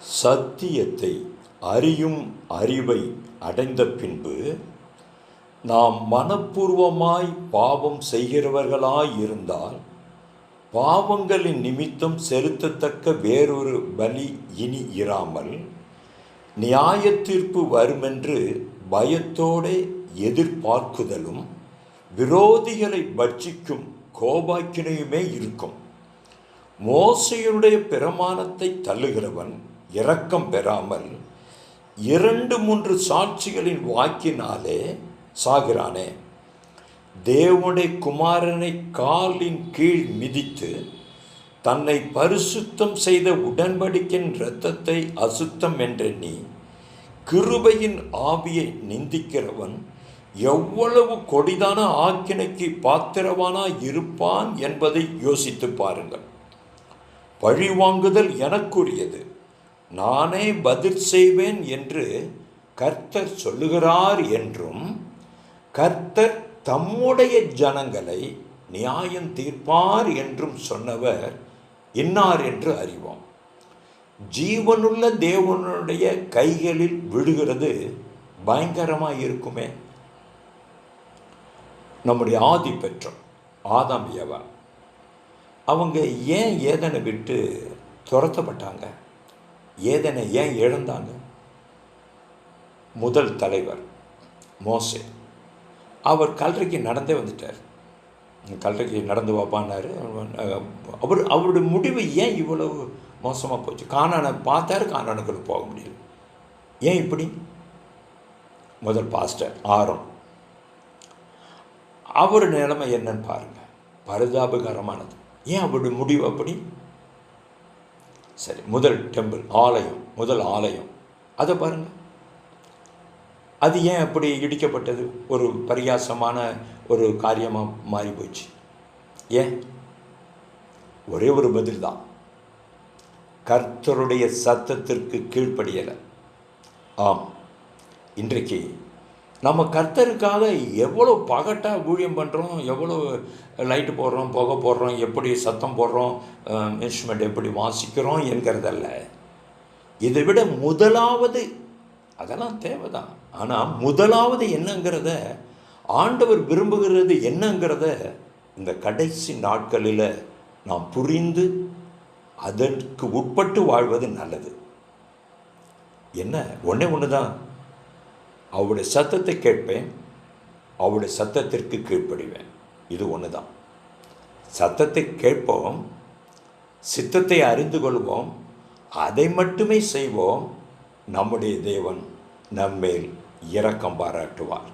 சத்தியத்தை அறியும் அறிவை அடைந்த பின்பு நாம் மனப்பூர்வமாய் பாவம் செய்கிறவர்களாயிருந்தால் பாவங்களின் நிமித்தம் செலுத்தத்தக்க வேறொரு பலி இனி இராமல் நியாய தீர்ப்பு வருமென்று பயத்தோடே எதிர்பார்க்குதலும் விரோதிகளை பட்சிக்கும் கோபாக்கினையுமே இருக்கும். மோசையுடைய பிரமாணத்தை தள்ளுகிறவன் இரக்கம் பெறாமல் இரண்டு மூன்று சாட்சிகளின் வாக்கினாலே சாகிறானே. தேவனுடைய குமாரனை காலின் கீழ் மிதித்து தன்னை பரிசுத்தம் செய்த உடன்படிக்கின் இரத்தத்தை அசுத்தம் என்ற நீ கிருபையின் ஆவியை நிந்திக்கிறவன் எவ்வளவு கொடிதான ஆக்கினைக்கு பாத்திரவானா இருப்பான் என்பதை யோசித்து பாருங்கள். பழிவாங்குதல் எனக்குரியது. நானே பதில் செய்வேன் என்று கர்த்தர் சொல்லுகிறார் என்றும் கர்த்தர் தம்முடைய ஜனங்களை நியாயம் தீர்ப்பார் என்றும் சொன்னவர் இன்னார் என்று அறிவோம். ஜீவனுள்ள தேவனுடைய கைகளில் விழுகிறது பயங்கரமாக இருக்குமே. நம்முடைய ஆதி பெற்றோம் ஆதாம் ஏவா அவங்க ஏன் ஏதனை விட்டு துரத்தப்பட்டாங்க? ஏதனை ஏன் இழந்தாங்க முதல் தலைவர் மோசே. அவர் கல்றைக்கு நடந்தே வந்துட்டார். கல்றைக்கு நடந்து வாப்பானார் அவர் அவருடைய முடிவு ஏன் இவ்வளவு மோசமாக போச்சு? காணானை பார்த்தாரு காணானுக்குள்ள போக முடியல. ஏன் இப்படி? முதல் பாஸ்டர் ஆரம் அவர் நிலைமை என்னன்னு பாருங்கள் பரிதாபகரமானது. ஏன் அவருடைய முடிவு அப்படி? சரி முதல் டெம்பிள் ஆலயம் முதல் ஆலயம். அதை பாருங்கள் அது ஏன் அப்படி இடிக்கப்பட்டது? ஒரு பரியாசமான ஒரு காரியமாக மாறி போச்சு. ஏன்? ஒரே ஒரு பதில் தான். கர்த்தருடைய சத்தத்திற்கு கீழ்ப்படியலை. ஆம் இன்றைக்கு நம்ம கர்த்தருக்காக எவ்வளோ பகட்டாக ஊழியம் பண்ணுறோம் எவ்வளோ லைட்டு போடுறோம் புகை போடுறோம் எப்படி சத்தம் போடுறோம் இன்ஸ்ட்ருமெண்ட் எப்படி வாசிக்கிறோம் என்கிறதல்ல. இதை விட முதலாவது அதெல்லாம் தேவைதான். ஆனால் முதலாவது என்னங்கிறத ஆண்டவர் விரும்புகிறது என்னங்கிறத இந்த கடைசி நாட்களில் நாம் புரிந்து அதற்கு உட்பட்டு வாழ்வது நல்லது. என்ன? ஒன்றே ஒன்று தான் அவருடைய சத்தத்தை கேட்பேன் அவருடைய சத்தத்திற்கு கீழ்ப்படிவேன். இது ஒன்று தான் சத்தத்தை கேட்போம் சித்தத்தை அறிந்து கொள்வோம் அதை மட்டுமே செய்வோம் நம்முடைய தேவன் நம்மேல் இரக்கம் பாராட்டுவார்.